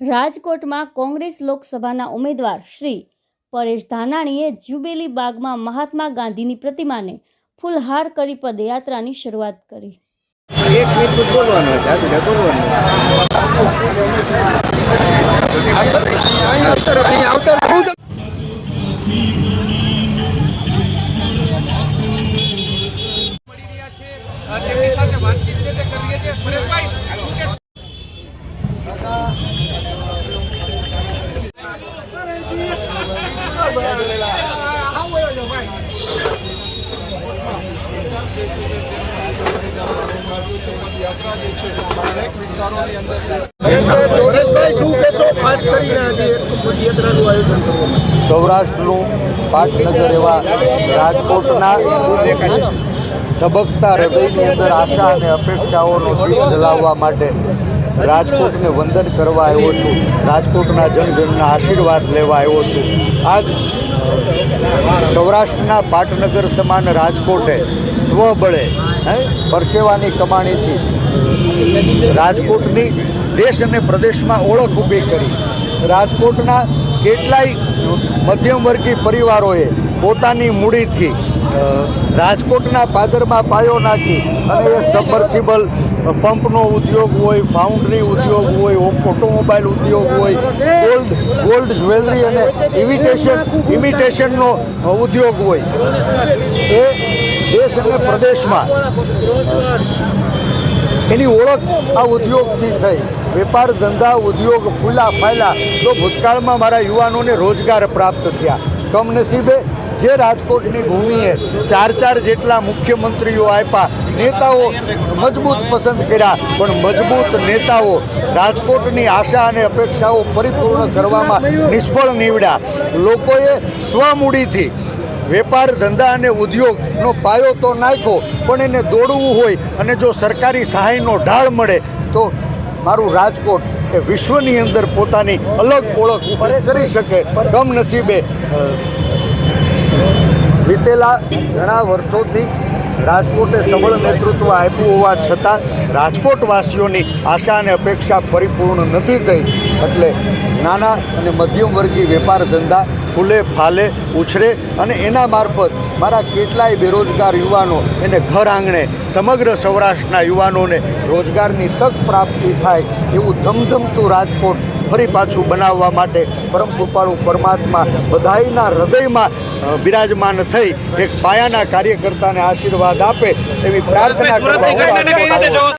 રાજકોટમાં કોંગ્રેસ લોકસભાના ઉમેદવાર શ્રી પરેશ ધાનાણીએ જ્યુબેલી બાગમાં મહાત્મા ગાંધીની પ્રતિમાને ફૂલહાર કરી પદયાત્રાની શરૂઆત કરી. એક સૌરાષ્ટ્રનું પાટનગર એવા રાજકોટના ધબકતા હૃદયની અંદર આશા અને અપેક્ષાઓનો દીપ માટે રાજકોટને વંદન કરવા આવ્યો છું. રાજકોટના જનજનના આશીર્વાદ લેવા આવ્યો છું. આજ સૌરાષ્ટ્રના પાટનગર સમાન રાજકોટે સ્વબળે, હે, પરસેવાની કમાણીથી રાજકોટની દેશ અને પ્રદેશમાં ઓળખ ઊભી કરી. રાજકોટના કેટલાય મધ્યમવર્ગીય પરિવારોએ પોતાની મૂડીથી રાજકોટના પાદરમાં પાયો નાખી અને એ સબમર્સિબલ પંપનો ઉદ્યોગ હોય ફાઉન્ડરી ઉદ્યોગ હોય ઓટોમોબાઈલ ઉદ્યોગ હોય ગોલ્ડ ગોલ્ડ જ્વેલરી અને ઇમિટેશન ઇમિટેશનનો ઉદ્યોગ હોય. એ દેશ અને પ્રદેશમાં એની ઓળખ આ ઉદ્યોગથી થઈ. વેપાર ધંધા, ઉદ્યોગ ફૂલા ફાયલા, તો ભૂતકાળમાં મારા યુવાનોને રોજગાર પ્રાપ્ત થયા. કમનસીબે જે રાજકોટની ભૂમિએ ચાર ચાર જેટલા મુખ્યમંત્રીઓ આપ્યા, નેતાઓ મજબૂત પસંદ કર્યા, પણ મજબૂત નેતાઓ રાજકોટની આશા અને અપેક્ષાઓ પરિપૂર્ણ કરવામાં નિષ્ફળ નીવડ્યા. લોકોએ સ્વમૂડીથી વેપાર, ધંધા અને ઉદ્યોગનો પાયો તો નાખ્યો, પણ એને દોડવું હોય અને જો સરકારી સહાયનો ઢાળ મળે, તો મારું રાજકોટ એ વિશ્વની અંદર પોતાની અલગ ઓળખ કરી શકે. કમનસીબે વીતેલા ઘણા વર્ષોથી રાજકોટે સબળ નેતૃત્વ આપ્યું હોવા છતાં રાજકોટવાસીઓની આશા અને અપેક્ષા પરિપૂર્ણ નથી થઈ. એટલે નાના અને મધ્યમ વર્ગીય વેપાર ધંધા ફૂલે ફાલે ઉછરે અને એના મારફત મારા કેટલાય બેરોજગાર યુવાનો એને ઘર આંગણે સમગ્ર સૌરાષ્ટ્રના યુવાનોને રોજગારની તક પ્રાપ્તિ થાય એવું ધમધમતું રાજકોટ ફરી પાછું બનાવવા માટે પરમ કૃપાળુ પરમાત્મા બધાયના હૃદયમાં બિરાજમાન થઈ એક પાયાના કાર્યકર્તાને આશીર્વાદ આપે એવી પ્રાર્થના કરવા